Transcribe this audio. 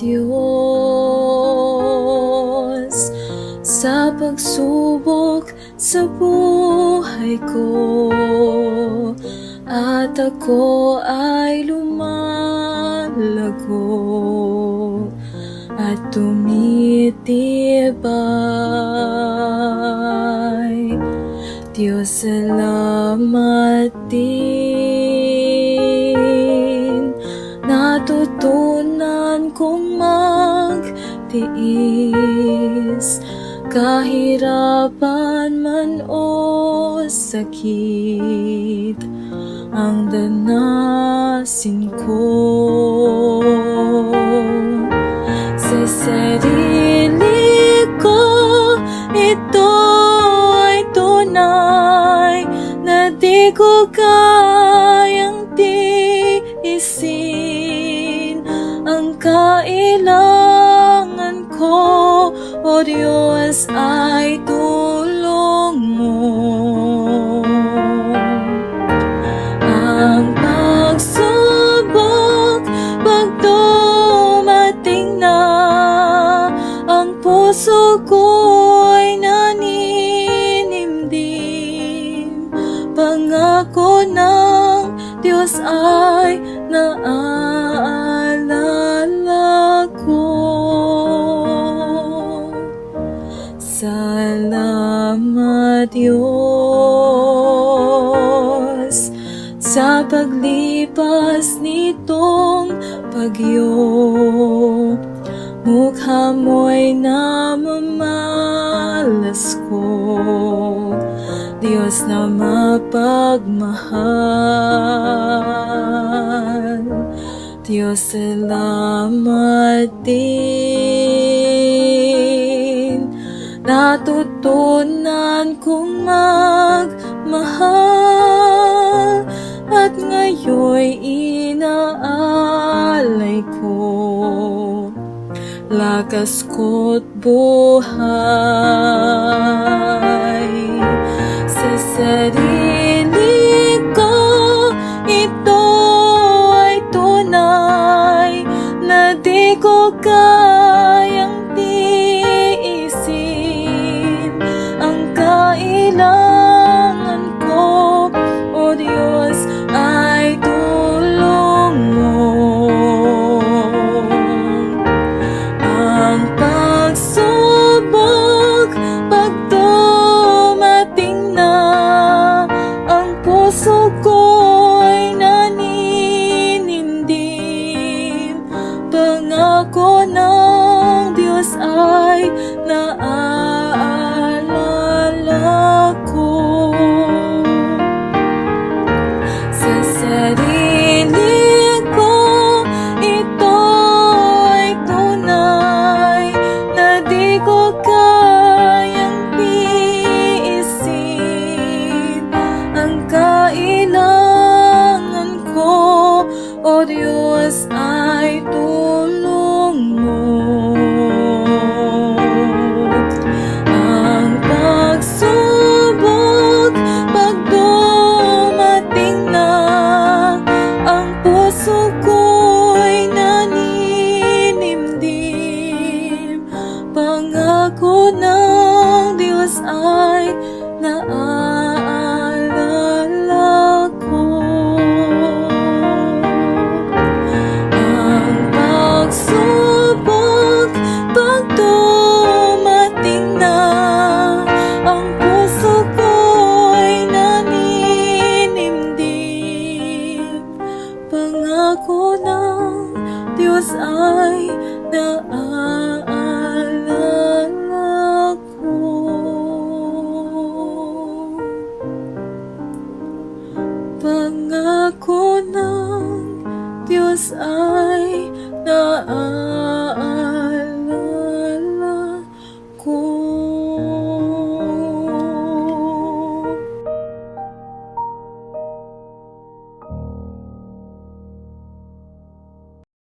Diyos sa pagsubok sa buhay ko at ako ay lumalago at tumitibay. Diyos salamat din. Natutunan kong magtiis. Kahirapan man o sakit Ang danasin ko. Sa sarili ko Ito ay tunay Na di ko kayang O Diyos ay tulong mo. Ang pagsubok pag dumating na ang puso ko'y naninimdim pangako ng Diyos ay naaalala sa paglipas nitong bagyo. Mukha mo'y namamalas ko. Diyos na mapagmahal. Diyos salamat din. Natutunan kong magmahal Ngayon'y inaalay ko. Lakas ko't buhay. Sa sarili ko Ito ay tunay Na di ko kayang ay naaalala ko. Sa sarili ko ito ay tunay na di ko kayang tiisin ang kailangan ko. O Diyos ay tulong naaalala ko. Pangako ng Diyos ay naaalala